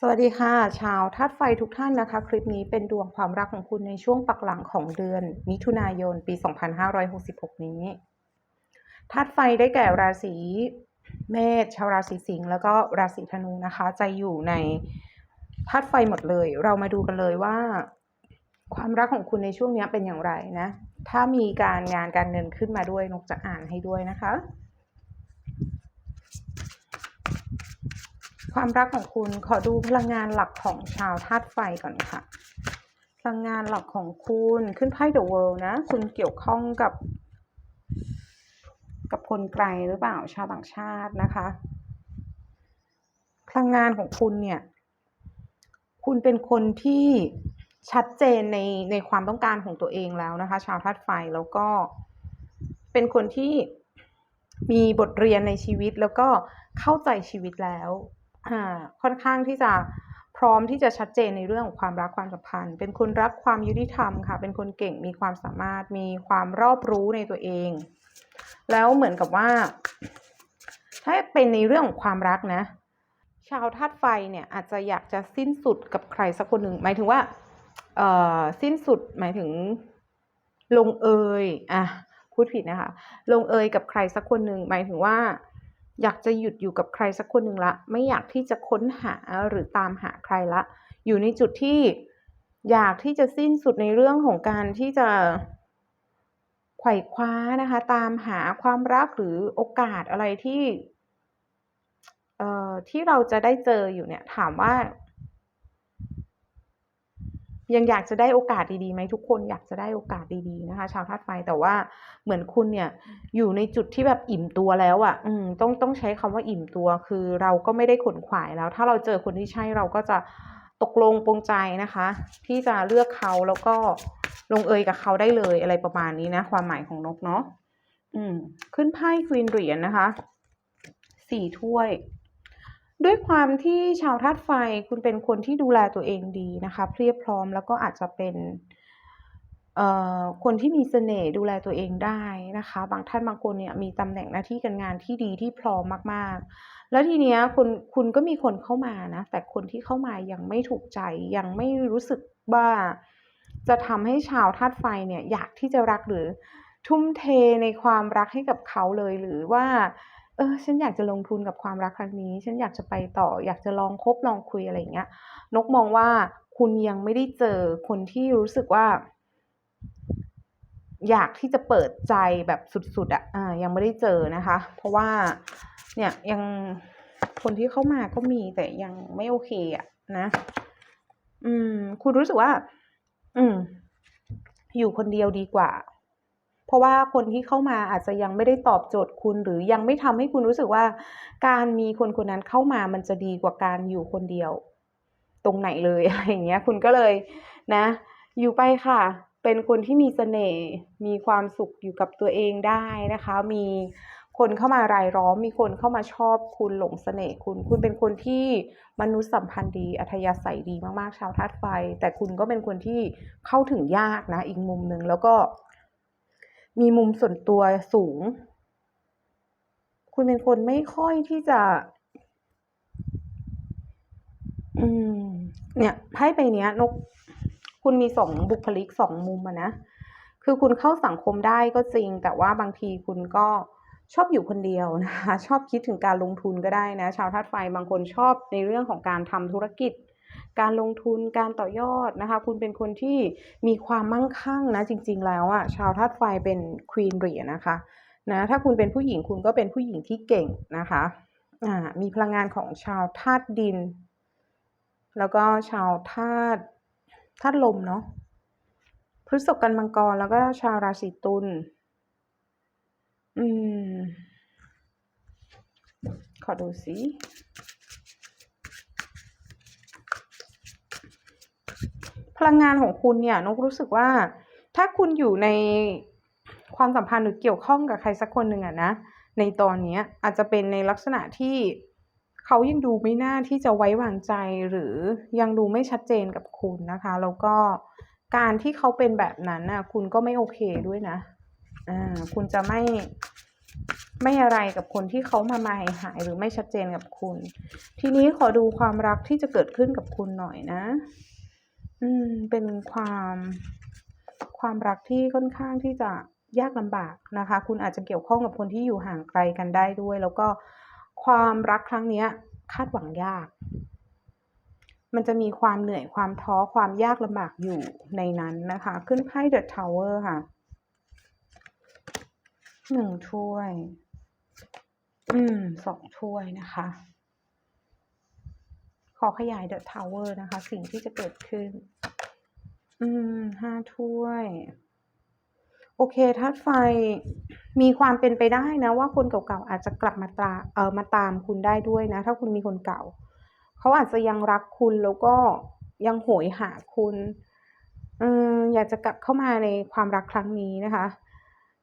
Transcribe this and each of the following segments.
สวัสดีค่ะ ชาวธาตุไฟทุกท่านนะคะ คลิปนี้เป็นดวงความรักของคุณในช่วงปักหลังของเดือน มิถุนายนปี 2566 นี้ธาตุไฟได้แก่ราศีเมษชาวราศีสิงห์แล้วก็ราศีธนูนะคะ จะอยู่ในธาตุไฟหมดเลย เรามาดูกันเลยว่า ความรักของคุณในช่วงนี้เป็นอย่างไรนะ ถ้ามีการงานการเงินขึ้นมาด้วยนกจะอ่านให้ด้วยนะคะ ความรักของคุณขอดูพลังงานหลักของชาวธาตุไฟก่อนค่ะ พลังงานหลักของคุณขึ้นไพ่ The World นะ คุณเกี่ยวข้องกับ กับคนไกลหรือเปล่าชาวต่างชาตินะคะ พลังงานของคุณเนี่ย คุณเป็นคนที่ชัดเจนในในความต้องการของตัวเองแล้วนะคะ ชาวธาตุไฟแล้วก็เป็นคนที่มีบทเรียนในชีวิตแล้วก็เข้าใจชีวิตแล้ว ค่อนข้างที่จะพร้อมที่จะชัดเจนในเรื่องของความรักความสัมพันธ์ เป็นคนรักความยุติธรรมค่ะ เป็นคนเก่งมีความสามารถมีความรอบรู้ในตัวเอง แล้วเหมือนกับว่า ถ้าเป็นในเรื่องของความรักนะ ชาวธาตุไฟเนี่ยอาจจะอยากจะสิ้นสุดกับใครสักคนหนึ่งหมายถึงว่าเอ่อสิ้นสุดหมายถึงลงเอยอะพูดผิดนะคะ ลงเอยกับใครสักคนหนึ่งหมายถึงว่า อยากจะหยุดอยู่กับใครสักคนหนึ่งละ ไม่อยากที่จะค้นหาหรือตามหาใครละ อยู่ในจุดที่อยากที่จะสิ้นสุดในเรื่องของการที่จะไขว่คว้านะคะ ตามหาความรักหรือโอกาสอะไรที่ เอ่อที่เราจะได้เจออยู่เนี่ย ถามว่า ยังอยากจะได้โอกาสดีๆไหมทุกคนอยากจะได้โอกาสดีๆนะคะ ชาวธาตุไฟแต่ว่าเหมือนคุณเนี่ยอยู่ในจุดที่แบบอิ่มตัวแล้วอะ่ะอืมต้องต้องใช้คำว่าอิ่มตัวคือเราก็ไม่ได้ขนขวายแล้ว ถ้าเราเจอคนที่ใช่เราก็จะตกลงปรงใจนะคะ ที่จะเลือกเขาแล้วก็ลงเอยกับเขาได้เลยอะไรประมาณนี้นะ ความหมายของนกเนาะอืม ขึ้นไพ่ควีนเหรียญนะคะสี่ถ้วย ด้วยความที่ชาวธาตุไฟคุณเป็นคนที่ดูแลตัวเองดีนะคะเพียบพร้อมแล้วก็อาจจะเป็นเอ่อคนที่มีเสน่ห์ดูแลตัวเองได้นะคะ บางท่านบางคนเนี่ยมีตำแหน่งหน้าที่การงานที่ดีที่พร้อมมากๆ แล้วทีเนี้ยคุณคุณก็มีคนเข้ามานะ แต่คนที่เข้ามายังไม่ถูกใจยังไม่รู้สึกว่าจะทำให้ชาวธาตุไฟเนี่ยอยากที่จะรักหรือทุ่มเทในความรักให้กับเขาเลยหรือว่า เออฉันอยากจะลงทุนกับความรักครั้งนี้ ฉันอยากจะไปต่อ อยากจะลองคบลองคุยอะไรอย่างเงี้ย นกมองว่าคุณยังไม่ได้เจอคนที่รู้สึกว่า อยากที่จะเปิดใจแบบสุดๆอะอ่ายังไม่ได้เจอนะคะ เพราะว่าเนี่ยยังคนที่เข้ามาก็มีแต่ยังไม่โอเคอะนะ อืม คุณรู้สึกว่า อืม อยู่คนเดียวดีกว่า เพราะว่าคนที่เข้ามาอาจจะยังไม่ได้ตอบโจทย์คุณ หรือยังไม่ทำให้คุณรู้สึกว่า การมีคนคนนั้นเข้ามามันจะดีกว่าการอยู่คนเดียว ตรงไหนเลยอะไรอย่างเงี้ย คุณก็เลยนะ อยู่ไปค่ะ เป็นคนที่มีเสน่ห์มีความสุขอยู่กับตัวเองได้นะคะ มีคนเข้ามารายล้อมมีคนเข้ามาชอบคุณหลงเสน่ห์คุณ คุณเป็นคนที่มนุษยสัมพันธ์ดี อัธยาศัยดีมากๆ ชาวธาตุไฟ แต่คุณก็เป็นคนที่เข้าถึงยากนะ อีกมุมหนึ่งแล้วก็ มีมุมส่วนตัวสูง คุณเป็นคนไม่ค่อยที่จะ อืม เนี่ยไพ่ใบเนี้ย นก คุณมีสองบุคลิกสองมุมอะนะ คือคุณเข้าสังคมได้ก็จริง แต่ว่าบางทีคุณก็ชอบอยู่คนเดียวนะคะ ชอบคิดถึงการลงทุนก็ได้นะ ชาวธาตุไฟบางคนชอบในเรื่องของการทำธุรกิจ การลงทุนการต่อยอดนะคะ คุณเป็นคนที่มีความมั่งคั่งนะจริง ๆ แล้วอะชาวธาตุไฟเป็นควีนเหรียญนะคะนะถ้าคุณเป็นผู้หญิงคุณก็เป็นผู้หญิงที่เก่งนะคะอ่ามีพลังงานของชาวธาตุดิน แล้วก็ชาวธาตุธาตุลมเนาะพฤษภกันมังกรแล้วก็ชาวราศีตุลอืม ขอดูสิ พลังงานของคุณเนี่ยนกรู้สึกว่า ถ้าคุณอยู่ในความสัมพันธ์หรือเกี่ยวข้องกับใครสักคนหนึ่งอะนะในตอนเนี้ยอาจจะเป็นในลักษณะที่เขายังดูไม่น่าที่จะไว้วางใจหรือยังดูไม่ชัดเจนกับคุณนะคะ แล้วก็การที่เขาเป็นแบบนั้นน่ะ คุณก็ไม่โอเคด้วยนะอ่าคุณจะไม่ไม่อะไรกับคนที่เขามามาหายหายหรือไม่ชัดเจนกับคุณ ทีนี้ขอดูความรักที่จะเกิดขึ้นกับคุณหน่อยนะ อืม เป็นความความรักที่ค่อนข้างที่จะยากลำบากนะคะ คุณอาจจะเกี่ยวข้องกับคนที่อยู่ห่างไกลกันได้ด้วย แล้วก็ความรักครั้งเนี้ย คาดหวังยาก มันจะมีความเหนื่อยความท้อความยากลำบากอยู่ในนั้นนะคะ ขึ้นไพ่ The Tower ค่ะหนึ่งถ้วย อืมสองถ้วยนะคะ ขอขยาย The Tower นะคะ สิ่งที่จะเกิดขึ้น อืมห้าถ้วย โอเคธาตุไฟมีความเป็นไปได้นะ ว่าคนเก่าๆอาจจะกลับมาตาเออมาตามคุณได้ด้วยนะ ถ้าคุณมีคนเก่า เขาอาจจะยังรักคุณแล้วก็ยังโหยหาคุณอ่ออยากจะกลับเข้ามาในความรักครั้งนี้นะคะ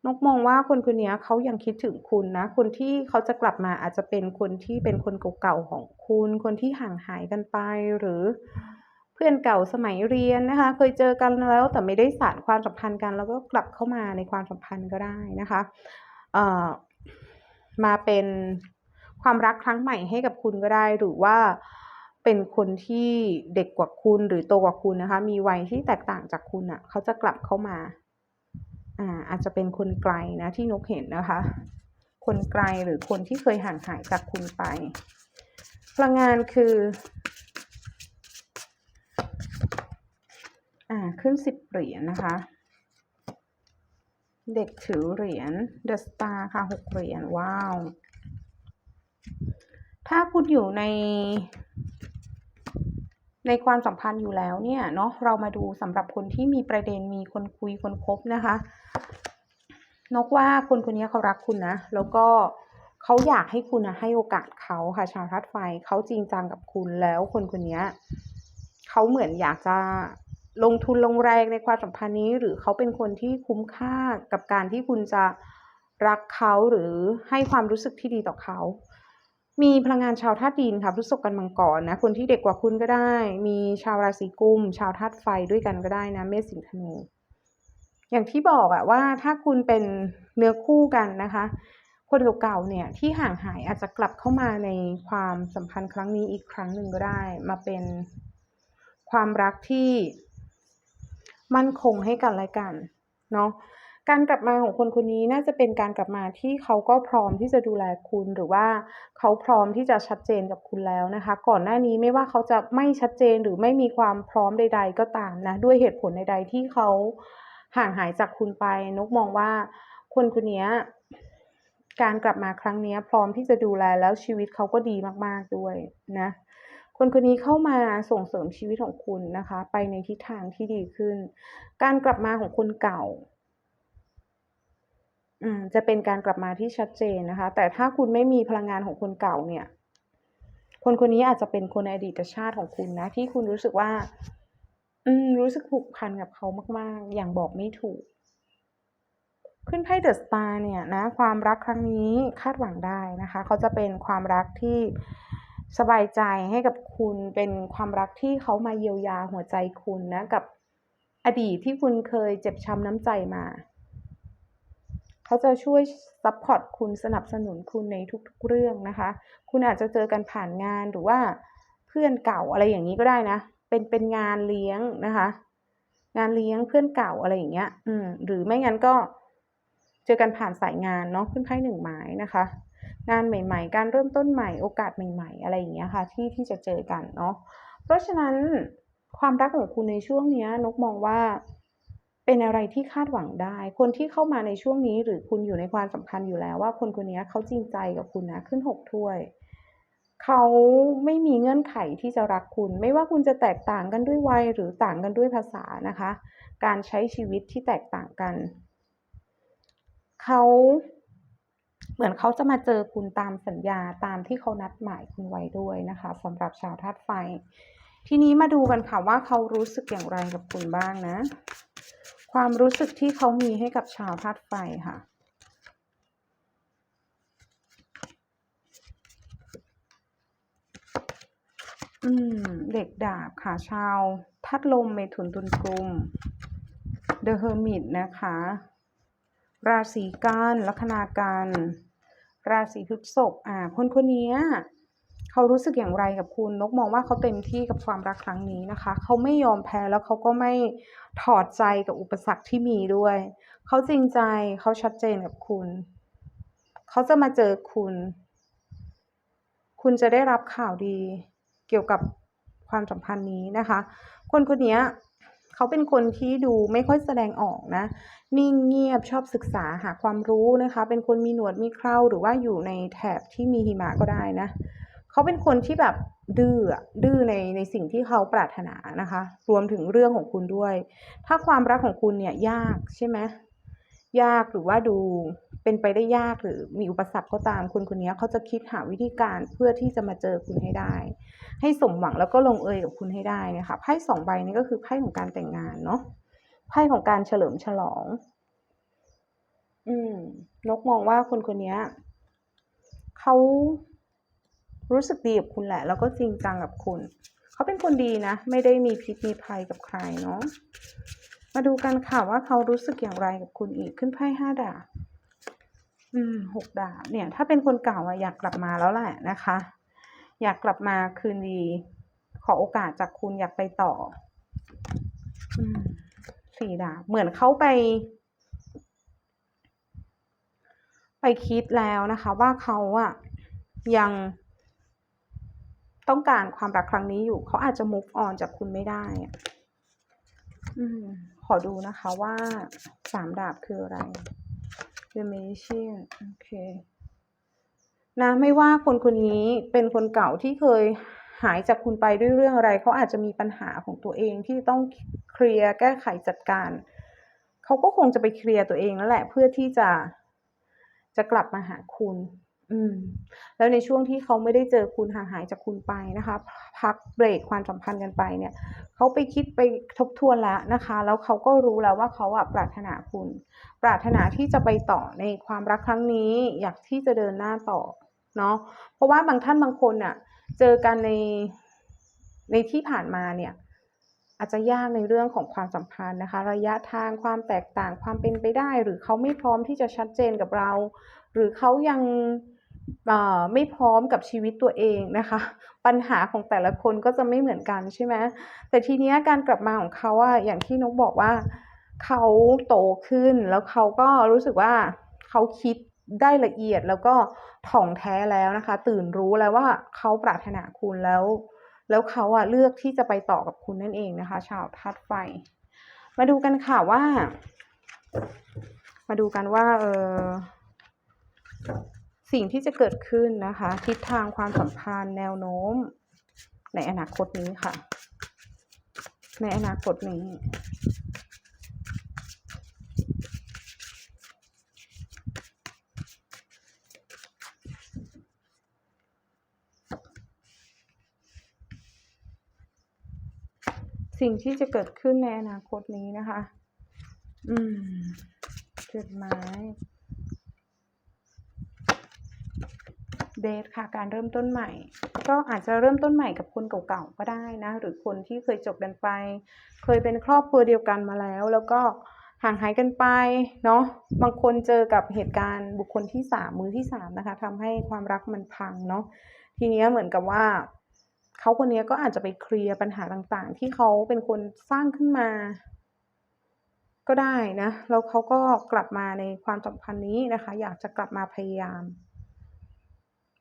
นกมองว่าคนคนนี้เขายังคิดถึงคุณนะ คนที่เขาจะกลับมาอาจจะเป็นคนที่เป็นคนเก่าๆของคุณ คนที่ห่างหายกันไปหรือ เพื่อนเก่าสมัยเรียนนะคะ เคยเจอกันแล้วแต่ไม่ได้สานความสัมพันธ์กัน แล้วก็กลับเข้ามาในความสัมพันธ์ก็ได้นะคะเอ่อมาเป็นความรักครั้งใหม่ให้กับคุณก็ได้ หรือว่าเป็นคนที่เด็กกว่าคุณหรือโตกว่าคุณนะคะ มีวัยที่แตกต่างจากคุณน่ะ เขาจะกลับเข้ามา อ่าอาจจะเป็นคนไกลนะที่นกเห็นนะคะ คนไกลหรือคนที่เคยห่างหายจากคุณไป พลังงานคืออ่าขึ้น10เหรียญนะคะ เด็กถือเหรียญ The Star ค่ะ6เหรียญว้าว ถ้าคุณอยู่ใน ในความสัมพันธ์อยู่แล้วเนี่ยเนาะเรามาดูสำหรับคนที่มีประเด็นมีคนคุยคนคบนะคะนกว่าคนคนนี้เขารักคุณนะ แล้วก็เขาอยากให้คุณนะให้โอกาสเขาค่ะชาวธาตุไฟเขาจริงจังกับคุณแล้วคนคนนี้เขาเหมือนอยากจะลงทุนลงแรงในความสัมพันธ์นี้ หรือเขาเป็นคนที่คุ้มค่ากับการที่คุณจะรักเขาหรือให้ความรู้สึกที่ดีต่อเขา มีพลังงานชาวธาตุดินค่ะพฤษภกันมังกรนะคนที่เด็กกว่าคุณก็ได้ มีชาวราศีกุม ชาวธาตุไฟด้วยกันก็ได้นะเมษสิงห์ธนูอย่างที่บอกอะว่าถ้าคุณเป็นเนื้อคู่กันนะคะ คนเก่าๆเนี่ยที่ห่างหายอาจจะกลับเข้ามาในความสัมพันธ์ครั้งนี้อีกครั้งหนึ่งก็ได้ มาเป็นความรักที่มั่นคงให้กันและกันเนาะ การกลับมาของคนคนนี้น่าจะเป็นการกลับมาที่เขาก็พร้อมที่จะดูแลคุณหรือว่าเขาพร้อมที่จะชัดเจนกับคุณแล้วนะคะ ก่อนหน้านี้ไม่ว่าเขาจะไม่ชัดเจนหรือไม่มีความพร้อมใด ๆ ก็ตามนะด้วยเหตุผลใด ๆ ที่เขาห่างหายจากคุณไป นกมองว่าคนคนนี้การกลับมาครั้งนี้พร้อมที่จะดูแลแล้วชีวิตเขาก็ดีมากๆด้วยนะคนคนนี้เข้ามาส่งเสริมชีวิตของคุณนะคะ ไปในทิศทางที่ดีขึ้น การกลับมาของคนเก่า อืมจะเป็นการกลับมาที่ชัดเจนนะคะ แต่ถ้าคุณไม่มีพลังงานของคนเก่าเนี่ย คนคนนี้อาจจะเป็นคนในอดีตชาติของคุณนะ ที่คุณรู้สึกว่า อืม รู้สึกผูกพันกับเขามาก ๆ อย่างบอกไม่ถูก ขึ้นไพ่ The Star เนี่ยนะ ความรักครั้งนี้คาดหวังได้นะคะ เขาจะเป็นความรักที่สบายใจให้กับคุณเป็นความรักที่เขามาเยียวยาหัวใจคุณนะ กับอดีตที่คุณเคยเจ็บช้ำน้ำใจมา เขาจะช่วยซัปพอร์ตคุณสนับสนุนคุณในทุกๆเรื่องนะคะ คุณอาจจะเจอกันผ่านงานหรือว่าเพื่อนเก่าอะไรอย่างงี้ก็ได้นะ เป็นเป็นงานเลี้ยงนะคะ งานเลี้ยงเพื่อนเก่าอะไรอย่างเงี้ย อืม หรือไม่งั้นก็เจอกันผ่านสายงานเนาะขึ้นไพ่1ไม้นะคะ งานใหม่ ๆ การเริ่มต้นใหม่โอกาสใหม่ ๆ อะไรอย่างเงี้ยค่ะ ที่ที่จะเจอกันเนาะเพราะฉะนั้นความรักของคุณในช่วงเนี้ยนกมองว่า เป็นอะไรที่คาดหวังได้ คนที่เข้ามาในช่วงนี้หรือคุณอยู่ในความสัมพันธ์อยู่แล้วว่าคนคนนี้เขาจริงใจกับคุณนะขึ้น6ถ้วย เขาไม่มีเงื่อนไขที่จะรักคุณ ไม่ว่าคุณจะแตกต่างกันด้วยวัยหรือต่างกันด้วยภาษานะคะ การใช้ชีวิตที่แตกต่างกัน เขาเหมือนเขาจะมาเจอคุณตามสัญญาตามที่เขานัดหมายคุณไว้ด้วยนะคะสำหรับชาวธาตุไฟ ทีนี้มาดูกันค่ะว่าเขารู้สึกอย่างไรกับคุณบ้างนะ ความรู้สึกที่เขามีให้กับชาวธาตุไฟค่ะอืมเด็กดาบค่ะชาวธาตุลมเมถุนตุลกลุ่ม The Hermit นะคะ ราศีกันลัคนากัน ราศีพฤษภอ่าคนคนนี้ เขารู้สึกอย่างไรกับคุณนกมองว่าเขาเต็มที่กับความรักครั้งนี้นะคะ เขาไม่ยอมแพ้แล้วเขาก็ไม่ถอดใจกับอุปสรรคที่มีด้วย เขาจริงใจเขาชัดเจนกับคุณ เขาจะมาเจอคุณ คุณจะได้รับข่าวดีเกี่ยวกับความสัมพันธ์นี้นะคะ คนคนนี้เขาเป็นคนที่ดูไม่ค่อยแสดงออกนะ นิ่งเงียบชอบศึกษาหาความรู้นะคะ เป็นคนมีหนวดมีเคราหรือว่าอยู่ในแถบที่มีหิมะก็ได้นะ เขาเป็นคนที่แบบดื้อดื้อในในสิ่งที่เขาปรารถนานะคะ รวมถึงเรื่องของคุณด้วย ถ้าความรักของคุณเนี่ยยากใช่ไหมยากหรือว่าดูเป็นไปได้ยากหรือมีอุปสรรคก็ตามคนคนนี้เขาจะคิดหาวิธีการเพื่อที่จะมาเจอคุณให้ได้ ให้สมหวังแล้วก็ลงเอยกับคุณให้ได้นะคะไพ่สองใบนี้ก็คือไพ่ของการแต่งงานเนาะไพ่ของการเฉลิมฉลอง อืม นกมองว่าคนคนนี้เขา รู้สึกดีกับคุณแหละ แล้วก็จริงจังกับคุณ เขาเป็นคนดีนะ ไม่ได้มีพิษมีภัยกับใครเนาะมาดูกันค่ะว่าเขารู้สึกอย่างไรกับคุณอีกขึ้นไพ่ห้าดาบอืมหกดาบเนี่ย ถ้าเป็นคนเก่าอะอยากกลับมาแล้วแหละนะคะ อยากกลับมาคืนดี ขอโอกาสจากคุณอยากไปต่อ อืมสี่ดาบเหมือนเขาไป ไปคิดแล้วนะคะ ว่าเขาอะยัง ต้องการความรักครั้งนี้อยู่ เขาอาจจะ move on จากคุณไม่ได้อืมขอดูนะคะว่าสามดาบคืออะไร The Magician โอเคนะไม่ว่าคนคนนี้เป็นคนเก่าที่เคยหายจากคุณไปด้วยเรื่องอะไร เขาอาจจะมีปัญหาของตัวเองที่ต้องเคลียร์แก้ไขจัดการ เขาก็คงจะไปเคลียร์ตัวเองแล้วแหละเพื่อที่จะจะกลับมาหาคุณ อืมแล้วในช่วงที่เขาไม่ได้เจอคุณห่างหายจากคุณไปนะคะ พักเบรกความสัมพันธ์กันไปเนี่ยเขาไปคิดไปทบทวนแล้วนะคะ แล้วเขาก็รู้แล้วว่าเขาอะปรารถนาคุณ ปรารถนาที่จะไปต่อในความรักครั้งนี้ อยากที่จะเดินหน้าต่อเนาะเพราะว่าบางท่านบางคนน่ะเจอกันในในที่ผ่านมาเนี่ยอาจจะยากในเรื่องของความสัมพันธ์นะคะ ระยะทางความแตกต่างความเป็นไปได้ หรือเขาไม่พร้อมที่จะชัดเจนกับเรา หรือเขายัง อ่อไม่พร้อมกับชีวิตตัวเองนะคะ ปัญหาของแต่ละคนก็จะไม่เหมือนกันใช่ไหมแต่ทีเนี้ยการกลับมาของเขาอะอย่างที่นกบอกว่าเขาโตขึ้นแล้วเขาก็รู้สึกว่าเขาคิดได้ละเอียดแล้วก็ถ่องแท้แล้วนะคะ ตื่นรู้แล้วว่าเขาปรารถนาคุณแล้ว แล้วเขาอะเลือกที่จะไปต่อกับคุณนั่นเองนะคะ ชาวธาตุไฟ มาดูกันค่ะว่า มาดูกันว่าเออ สิ่งที่จะเกิดขึ้นนะคะ ทิศทางความสัมพันธ์แนวโน้ม ในอนาคตนี้ค่ะ ในอนาคตนี้สิ่งที่จะเกิดขึ้นในอนาคตนี้นะคะ อืมเจ็ดไม้เด ทค่ะ การเริ่มต้นใหม่ ก็อาจจะเริ่มต้นใหม่กับคนเก่าๆ ก็ได้นะ หรือคนที่เคยจบกันไป เคยเป็นครอบครัวเดียวกันมาแล้ว แล้วก็ห่างหายกันไป เนาะ บางคนเจอกับเหตุการณ์บุคคลที่สามมือที่สามนะคะทำให้ความรักมันพังเนาะ ทีนี้เหมือนกับว่าเขาคนนี้ก็อาจจะไปเคลียร์ปัญหาต่างๆ ที่เขาเป็นคนสร้างขึ้นมาก็ได้นะ แล้วเขาก็กลับมาในความสัมพันธ์นี้นะคะ อยากจะกลับมาพยายาม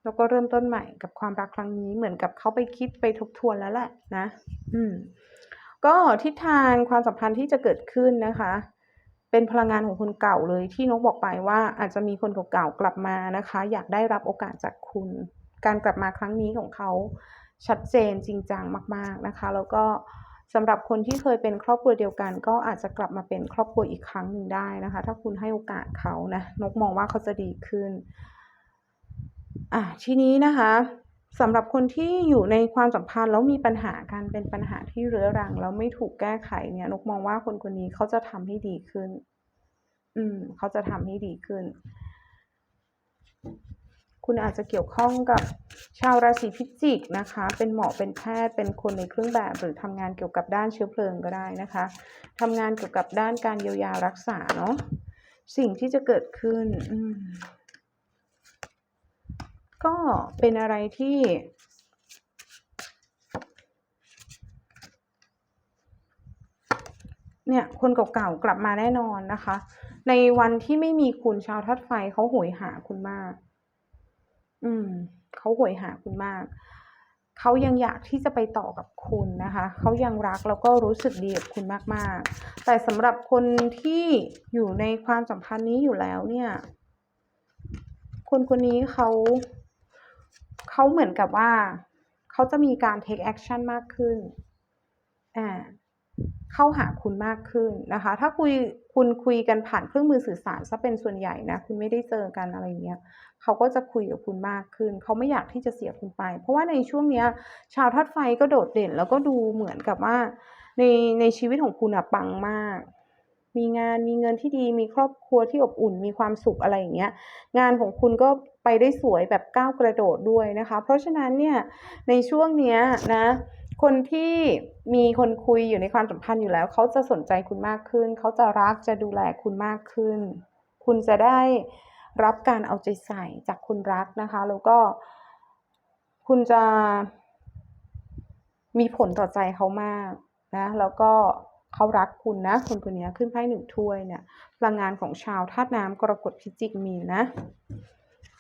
แล้วก็เริ่มต้นใหม่กับความรักครั้งนี้เหมือนกับเขาไปคิดไปทบทวนแล้วแหละนะ อืม ก็ทิศทางความสัมพันธ์ที่จะเกิดขึ้นนะคะ เป็นพลังงานของคนเก่าเลยที่นกบอกไปว่าอาจจะมีคนเก่าๆกลับมานะคะ อยากได้รับโอกาสจากคุณ การกลับมาครั้งนี้ของเขาชัดเจนจริงจังมาก ๆนะคะ แล้วก็สำหรับคนที่เคยเป็นครอบครัวเดียวกัน ก็อาจจะกลับมาเป็นครอบครัวอีกครั้งหนึ่งได้นะคะ ถ้าคุณให้โอกาสเขานะนกมองว่าเขาจะดีขึ้น อะทีนี้นะคะสำหรับคนที่อยู่ในความสัมพันธ์แล้วมีปัญหากันเป็นปัญหาที่เรื้อรังแล้วไม่ถูกแก้ไขเนี่ยนกมองว่าคนคนนี้เขาจะทำให้ดีขึ้น อืม เขาจะทำให้ดีขึ้น คุณอาจจะเกี่ยวข้องกับชาวราศีพิจิกนะคะ เป็นหมอเป็นแพทย์เป็นคนในเครื่องแบบหรือทำงานเกี่ยวกับด้านเชื้อเพลิงก็ได้นะคะทำงานเกี่ยวกับด้านการเยียวยารักษาเนาะสิ่งที่จะเกิดขึ้น อืม ก็เป็นอะไรที่ เนี่ยคนเก่าๆกลับมาแน่นอนนะคะ ในวันที่ไม่มีคุณชาวธาตุไฟเขาโหยหาคุณมาก อืมเขาโหยหาคุณมากเขายังอยากที่จะไปต่อกับคุณนะคะ เขายังรักแล้วก็รู้สึกดีกับคุณมากๆ แต่สำหรับคนที่อยู่ในความสัมพันธ์นี้อยู่แล้วเนี่ย คนคนนี้เขา เขาเหมือนกับว่าเขาจะมีการ take action มากขึ้นอ่าเข้าหาคุณมากขึ้นนะคะ ถ้าคุยคุณคุยกันผ่านเครื่องมือสื่อสารซะเป็นส่วนใหญ่นะ คุณไม่ได้เจอกันอะไรเงี้ยเขาก็จะคุยกับคุณมากขึ้น เขาไม่อยากที่จะเสียคุณไป เพราะว่าในช่วงเนี้ย ชาวธาตุไฟก็โดดเด่น แล้วก็ดูเหมือนกับว่า ในในชีวิตของคุณอะปังมาก มีงานมีเงินที่ดีมีครอบครัวที่อบอุ่นมีความสุขอะไรอย่างเงี้ยงานของคุณก็ไปได้สวยแบบก้าวกระโดดด้วยนะคะ เพราะฉะนั้นเนี่ยในช่วงเนี้ยนะคนที่มีคนคุยอยู่ในความสัมพันธ์อยู่แล้ว เขาจะสนใจคุณมากขึ้น เขาจะรักจะดูแลคุณมากขึ้น คุณจะได้รับการเอาใจใส่จากคนรักนะคะ แล้วก็คุณจะมีผลต่อใจเขามากนะ แล้วก็ เขารักคุณนะ คนคนนี้ขึ้นไพ่หนึ่งถ้วยเนี่ยพลังงานของชาวธาตุน้ำกรกฎพิจิกมีนนะ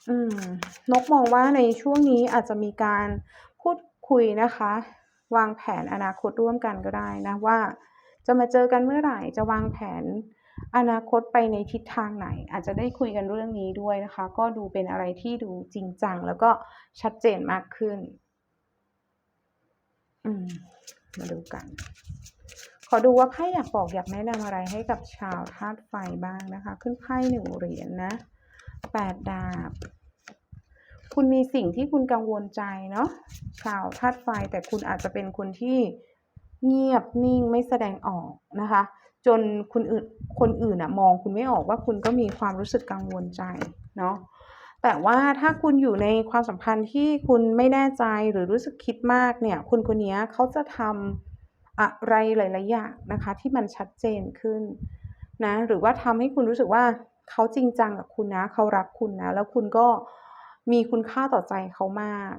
อืมนกมองว่าในช่วงนี้อาจจะมีการพูดคุยนะคะ วางแผนอนาคตร่วมกันก็ได้นะว่า จะมาเจอกันเมื่อไหร่จะวางแผนอนาคตไปในทิศทางไหน อาจจะได้คุยกันเรื่องนี้ด้วยนะคะ ก็ดูเป็นอะไรที่ดูจริงจัง แล้วก็ชัดเจนมากขึ้น อืม มาดูกัน ขอดูว่าไพ่อยากบอกอยากแนะนำอะไรให้กับชาวธาตุไฟบ้างนะคะ ขึ้นไพ่หนึ่งเหรียญนะแปดดาบ คุณมีสิ่งที่คุณกังวลใจเนาะชาวธาตุไฟแต่คุณอาจจะเป็นคนที่เงียบนิ่งไม่แสดงออกนะคะ จนคนอื่นคนอื่นอะมองคุณไม่ออกว่าคุณก็มีความรู้สึกกังวลใจเนาะแต่ว่าถ้าคุณอยู่ในความสัมพันธ์ที่คุณไม่แน่ใจหรือรู้สึกคิดมากเนี่ยคนคนนี้เขาจะทำ อะไรหลายๆอย่างนะคะ ที่มันชัดเจนขึ้นนะหรือว่าทำให้คุณรู้สึกว่าเขาจริงจังกับคุณนะ เขารักคุณนะ แล้วคุณก็มีคุณค่าต่อใจเขามาก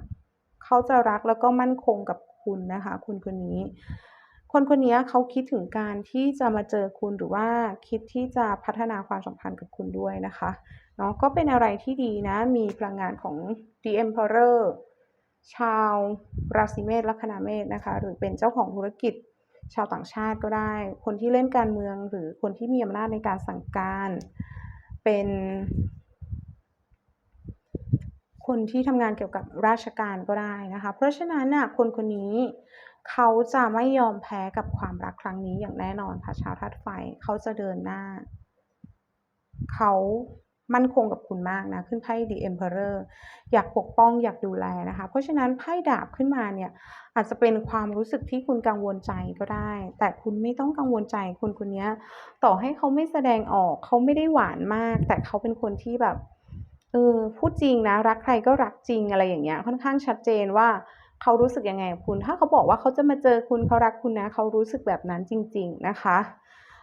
เขาจะรักแล้วก็มั่นคงกับคุณนะคะคนคนนี้ คนคนนี้เขาคิดถึงการที่จะมาเจอคุณหรือว่าคิดที่จะพัฒนาความสัมพันธ์กับคุณด้วยนะคะเนาะก็เป็นอะไรที่ดีนะ มีพลังงานของ The Emperor ชาวราศีเมษลัคนาเมษนะคะ หรือเป็นเจ้าของธุรกิจ ชาวต่างชาติก็ได้ คนที่เล่นการเมืองหรือคนที่มีอำนาจในการสั่งการ เป็น คนที่ทำงานเกี่ยวกับราชการก็ได้นะคะ เพราะฉะนั้นน่ะคนคนนี้เขาจะไม่ยอมแพ้กับความรักครั้งนี้อย่างแน่นอนค่ะชาวธาตุไฟเขาจะเดินหน้า เขา มั่นคงกับคุณมากนะ ขึ้นไพ่ The Emperor อยากปกป้องอยากดูแลนะคะ เพราะฉะนั้นไพ่ดาบขึ้นมาเนี่ยอาจจะเป็นความรู้สึกที่คุณกังวลใจก็ได้ แต่คุณไม่ต้องกังวลใจคนคนนี้ต่อให้เขาไม่แสดงออกเขาไม่ได้หวานมาก แต่เขาเป็นคนที่แบบเออพูดจริงนะรักใครก็รักจริงอะไรอย่างเงี้ยค่อนข้างชัดเจนว่าเขารู้สึกยังไงกับคุณ ถ้าเขาบอกว่าเขาจะมาเจอคุณเขารักคุณนะ เขารู้สึกแบบนั้นจริง ๆนะคะ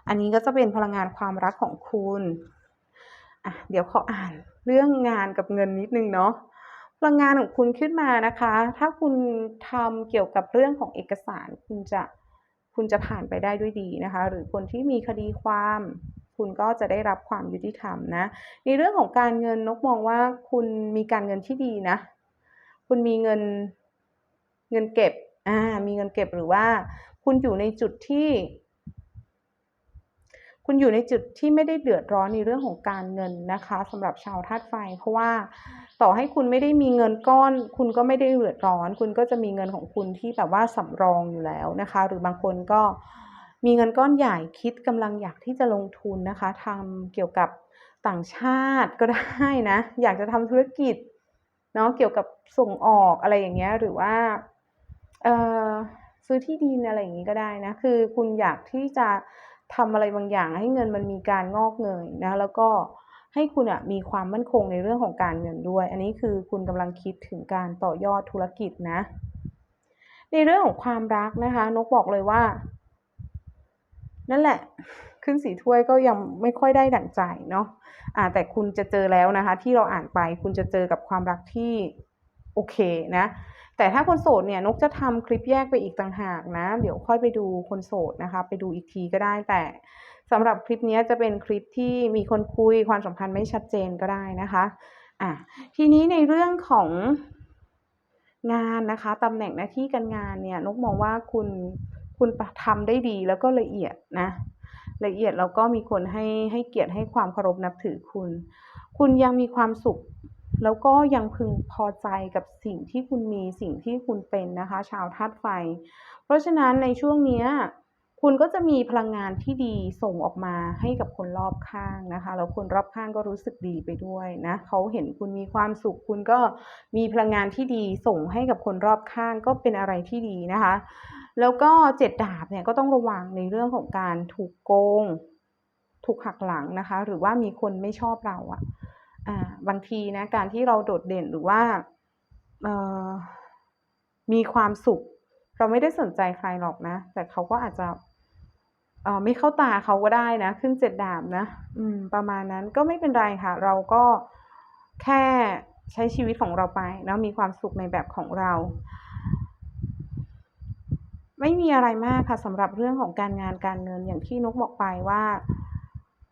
อันนี้ก็จะเป็นพลังงานความรักของคุณ อะเดี๋ยวขออ่านเรื่องงานกับเงินนิดนึงเนาะพลังงานของคุณขึ้นมานะคะ ถ้าคุณทำเกี่ยวกับเรื่องของเอกสาร คุณจะคุณจะผ่านไปได้ด้วยดีนะคะ หรือคนที่มีคดีความ คุณก็จะได้รับความยุติธรรมนะ ในเรื่องของการเงินนกมองว่าคุณมีการเงินที่ดีนะ คุณมีเงินเงินเก็บอ่ามีเงินเก็บหรือว่า คุณอยู่ในจุดที่ คุณอยู่ในจุดที่ไม่ได้เดือดร้อนในเรื่องของการเงินนะคะสำหรับชาวธาตุไฟ เพราะว่าต่อให้คุณไม่ได้มีเงินก้อน คุณก็ไม่ได้เดือดร้อน คุณก็จะมีเงินของคุณที่แบบว่าสำรองอยู่แล้วนะคะ หรือบางคนก็มีเงินก้อนใหญ่คิดกำลังอยากที่จะลงทุนนะคะทำเกี่ยวกับต่างชาติก็ได้นะ อยากจะทำธุรกิจเนาะเกี่ยวกับส่งออกอะไรอย่างเงี้ยหรือว่าเออซื้อที่ดินอะไรอย่างงี้ก็ได้นะ คือคุณอยากที่จะ ทำอะไรบางอย่างให้เงินมันมีการงอกเงยนะแล้วก็ให้คุณอะมีความมั่นคงในเรื่องของการเงินด้วย อันนี้คือคุณกำลังคิดถึงการต่อยอดธุรกิจนะ ในเรื่องของความรักนะคะ นกบอกเลยว่า นั่นแหละ ขึ้นสีถ้วยก็ยังไม่ค่อยได้ดั่งใจเนาะอ่า แต่คุณจะเจอแล้วนะคะ ที่เราอ่านไปคุณจะเจอกับความรักที่โอเคนะ แต่ถ้าคนโสดเนี่ยนกจะทำคลิปแยกไปอีกต่างหากนะ เดี๋ยวค่อยไปดูคนโสดนะคะ ไปดูอีกทีก็ได้แต่สำหรับคลิปนี้จะเป็นคลิปที่มีคนคุยความสัมพันธ์ไม่ชัดเจนก็ได้นะคะอะทีนี้ในเรื่องของงานนะคะตำแหน่งหน้าที่การงานเนี่ยนกมองว่าคุณคุณทำได้ดีแล้วก็ละเอียดนะ ละเอียดแล้วก็มีคนให้ให้เกียรติให้ความเคารพนับถือคุณ คุณยังมีความสุข แล้วก็ยังพึงพอใจกับสิ่งที่คุณมีสิ่งที่คุณเป็นนะคะ ชาวธาตุไฟ เพราะฉะนั้นในช่วงเนี้ยคุณก็จะมีพลังงานที่ดีส่งออกมาให้กับคนรอบข้างนะคะแล้วคนรอบข้างก็รู้สึกดีไปด้วยนะเขาเห็นคุณมีความสุข คุณก็มีพลังงานที่ดีส่งให้กับคนรอบข้างก็เป็นอะไรที่ดีนะคะ แล้วก็เจ็ดดาบเนี่ยก็ต้องระวังในเรื่องของการถูกโกง ถูกหักหลังนะคะ หรือว่ามีคนไม่ชอบเราอะอ่า บางทีนะการที่เราโดดเด่นหรือว่ามีความสุข เราไม่ได้สนใจใครหรอกนะ แต่เขาก็อาจจะไม่เข้าตาเขาก็ได้นะ ขึ้นเจ็ดดาบนะอืมประมาณนั้นก็ไม่เป็นไรค่ะ เราก็แค่ใช้ชีวิตของเราไปเนาะมีความสุขในแบบของเรา ไม่มีอะไรมากค่ะสำหรับเรื่องของการงานการเงินอย่างที่นกบอกไปว่า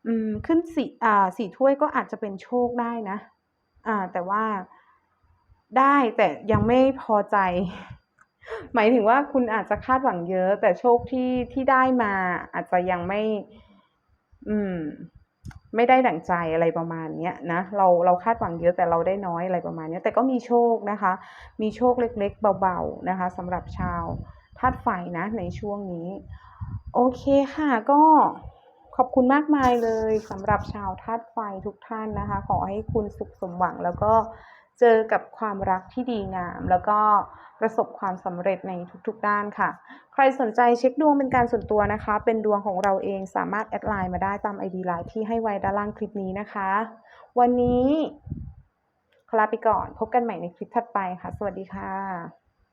อืมขึ้นสี่อ่าสี่ถ้วยก็อาจจะเป็นโชคได้นะ อ่า แต่ว่าได้แต่ยังไม่พอใจ หมายถึงว่าคุณอาจจะคาดหวังเยอะ แต่โชคที่ที่ได้มาอาจจะยังไม่ อืม ไม่ได้ดั่งใจอะไรประมาณเนี้ยนะเราเราคาดหวังเยอะแต่เราได้น้อยอะไรประมาณเนี้ย แต่ก็มีโชคนะคะ มีโชคเล็กๆเบาๆนะคะสำหรับชาวธาตุไฟนะในช่วงนี้ โอเคค่ะก็ ขอบคุณมากมายเลยสำหรับชาวธาตุไฟทุกท่านนะคะ ขอให้คุณสุขสมหวังแล้วก็เจอกับความรักที่ดีงาม แล้วก็ประสบความสำเร็จในทุกๆด้านค่ะ ใครสนใจเช็คดวงเป็นการส่วนตัวนะคะ เป็นดวงของเราเองสามารถแอดไลน์มาได้ตาม ID ไลน์ที่ให้ไว้ด้านล่างคลิปนี้นะคะ วันนี้ขอลาไปก่อนพบกันใหม่ในคลิปถัดไปค่ะ สวัสดีค่ะ